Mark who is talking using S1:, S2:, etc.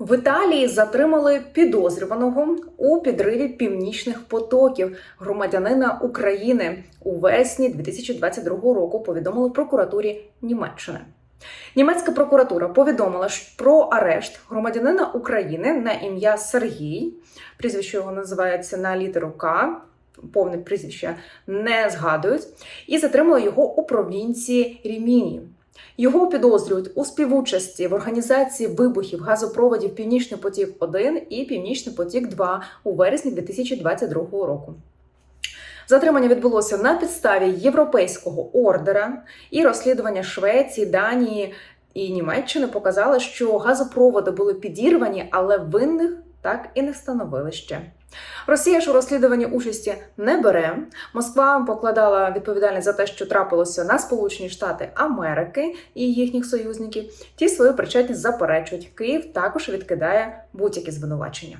S1: В Італії затримали підозрюваного у підриві північних потоків громадянина України у вересні 2022 року. Повідомили в прокуратурі Німеччини. Німецька прокуратура повідомила про арешт громадянина України на ім'я Сергій. Прізвище його називається на літеру К. Повне прізвище не згадують, і затримали його у провінції Ріміні. Його підозрюють у співучасті в організації вибухів газопроводів Північний потік 1 і Північний потік 2 у вересні 2022 року. Затримання відбулося на підставі європейського ордера і розслідування Швеції, Данії і Німеччини показало, що газопроводи були підірвані, але винних так і не встановили ще. Росія ж у розслідуванні участі не бере. Москва покладала відповідальність за те, що трапилося на Сполучені Штати Америки і їхніх союзників. Ті свою причетність заперечують. Київ також відкидає будь-які звинувачення.